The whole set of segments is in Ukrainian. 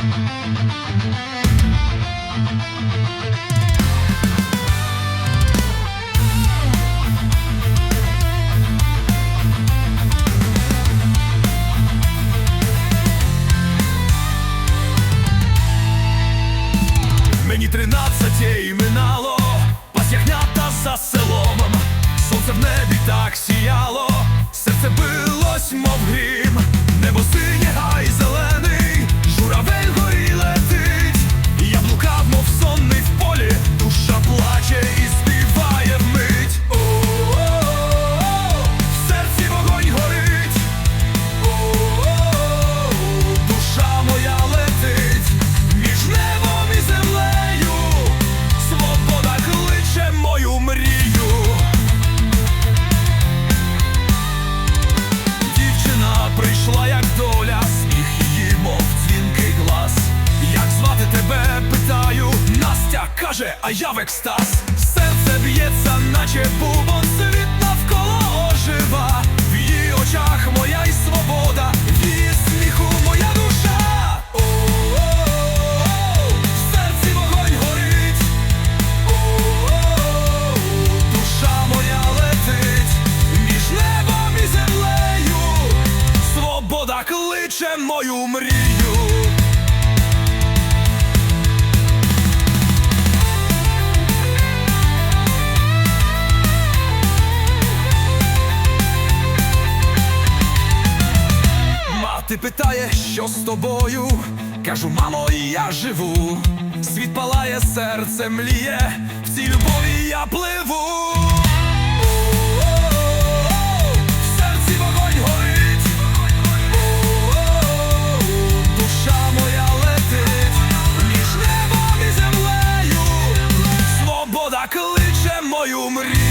Мені тринадцяте і минало, пас за селом, сонце в небі так сіяло, серце билось, мов грім, небо синє, а каже, а я в екстаз. Серце б'ється, наче бубон, світ навколо ожива. В її очах моя й свобода, в її сміху моя душа. У-у-у, в серці вогонь горить. У-у-у, душа моя летить між небом і землею. Свобода кличе мою мрію. Що з тобою? Кажу, мамо, і я живу. Світ палає, серце мліє, в цій любові я пливу. Мою мрію.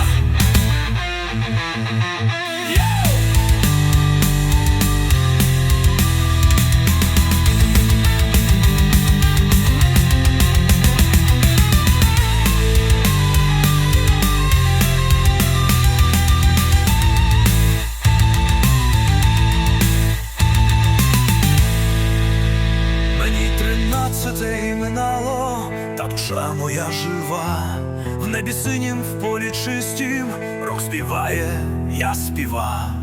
тринадцяте і минало, та душа моя жива, в небі синім в полі чистім, рок співає, я співа.